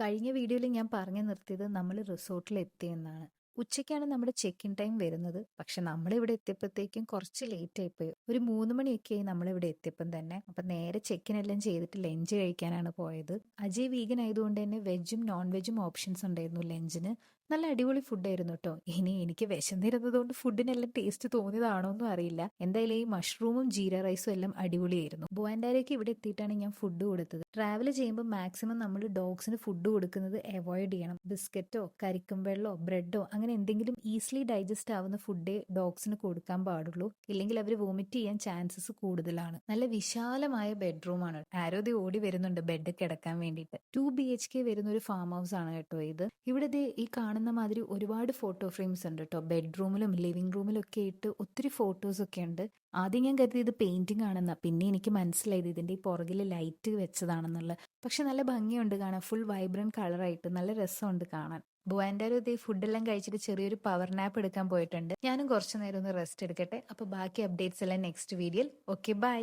കഴിഞ്ഞ വീഡിയോയിൽ ഞാൻ പറഞ്ഞു നിർത്തിയത് നമ്മൾ റിസോർട്ടിൽ എത്തിയെന്നാണ്. ഉച്ചയ്ക്കാണ് നമ്മുടെ ചെക്ക് ഇൻ ടൈം വരുന്നത്. പക്ഷെ നമ്മൾ ഇവിടെ എത്തിയപ്പോഴത്തേക്കും കുറച്ച് ലേറ്റ് ആയിപ്പോയി. ഒരു മൂന്ന് 3 നമ്മൾ ഇവിടെ എത്തിയപ്പം തന്നെ. അപ്പം നേരെ ചെക്കിൻ എല്ലാം ചെയ്തിട്ട് ലഞ്ച് കഴിക്കാനാണ് പോയത്. അജയ് വീഗൻ ആയതുകൊണ്ട് തന്നെ വെജും നോൺ വെജും ഓപ്ഷൻസ് ഉണ്ടായിരുന്നു ലഞ്ചിന്. നല്ല അടിപൊളി ഫുഡ് ആയിരുന്നു കേട്ടോ ഇനി എനിക്ക് വിശന്നിരുന്നതുകൊണ്ട് ഫുഡിനെല്ലാം ടേസ്റ്റ് തോന്നിയതാണോ എന്നും അറിയില്ല. എന്തായാലും ഈ മഷ്റൂമും ജീര റൈസും എല്ലാം അടിപൊളിയായിരുന്നു. ബുവാൻഡാരയ്ക്ക് ഇവിടെ എത്തിയിട്ടാണ് ഞാൻ ഫുഡ് കൊടുത്തത്. ട്രാവൽ ചെയ്യുമ്പോൾ മാക്സിമം നമ്മൾ ഡോഗ്സിന് ഫുഡ് കൊടുക്കുന്നത് അവോയ്ഡ് ചെയ്യണം. ബിസ്ക്കറ്റോ കരിക്കും വെള്ളമോ ബ്രെഡോ അങ്ങനെ എന്തെങ്കിലും ഈസിലി ഡൈജസ്റ്റ് ആവുന്ന ഫുഡേ ഡോഗ്സിന് കൊടുക്കാൻ പാടുള്ളൂ. ഇല്ലെങ്കിൽ അവർ വോമിറ്റ് ചെയ്യാൻ ചാൻസസ് കൂടുതലാണ്. നല്ല വിശാലമായ ബെഡ്റൂമാണ്. ആരോ ദേ ഓടി വരുന്നുണ്ട് ബെഡ് കിടക്കാൻ വേണ്ടിയിട്ട്. ടു ബി എച്ച് കെ വരുന്ന ഒരു ഫാം ഹൗസ് ആണ് കേട്ടോ ഇത്. ഇവിടെ ഈ കാണുന്ന മാതിരി ഒരുപാട് ഫോട്ടോ ഫ്രെയിംസ് ഉണ്ട് കേട്ടോ ബെഡ്റൂമിലും ലിവിംഗ് റൂമിലും ഒക്കെ ആയിട്ട് ഒത്തിരി ഫോട്ടോസ് ഒക്കെ ഉണ്ട്. ആദ്യം ഞാൻ കരുതി ഇത് പെയിന്റിംഗ് ആണെന്നാ. പിന്നെ എനിക്ക് മനസ്സിലായത് ഇതിന്റെ ഈ പുറകിൽ ലൈറ്റ് വെച്ചതാണെന്നുള്ളത്. പക്ഷെ നല്ല ഭംഗിയുണ്ട് കാണാൻ. ഫുൾ വൈബ്രന്റ് കളറായിട്ട് നല്ല രസമുണ്ട് കാണാൻ. ബുവാൻഡാരോ ദേ ഫുഡെല്ലാം കഴിച്ചിട്ട് ചെറിയൊരു പവർ നാപ്പ് എടുക്കാൻ പോയിട്ടുണ്ട്. ഞാനും കുറച്ചു നേരം ഒന്ന് റെസ്റ്റ് എടുക്കട്ടെ. അപ്പോൾ ബാക്കി അപ്ഡേറ്റ്സ് എല്ലാം നെക്സ്റ്റ് വീഡിയോയിൽ. Okay bye.